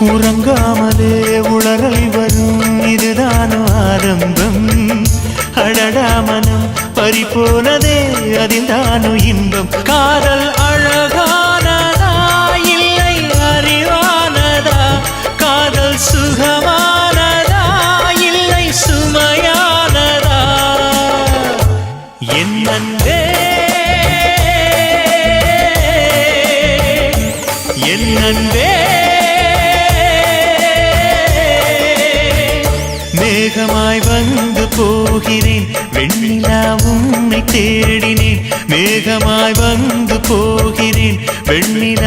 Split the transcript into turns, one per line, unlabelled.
உறங்காமலே உளறல் வரும். இதுதான் ஆரம்பம். அடடா மனம் பறி போனதே அதில் தானு இன்பம். காதல் அழகானதா இல்லை அறிவானதா? காதல் சுகமானதா இல்லை சுமையானதா? என்னே அன்பே என் அன்பே. மேகமாய் வந்து போகிறேன். வெண்ணிலா உன்னை தேடினேன். மேகமாய் வந்து போகிறேன். வெண்ணிலா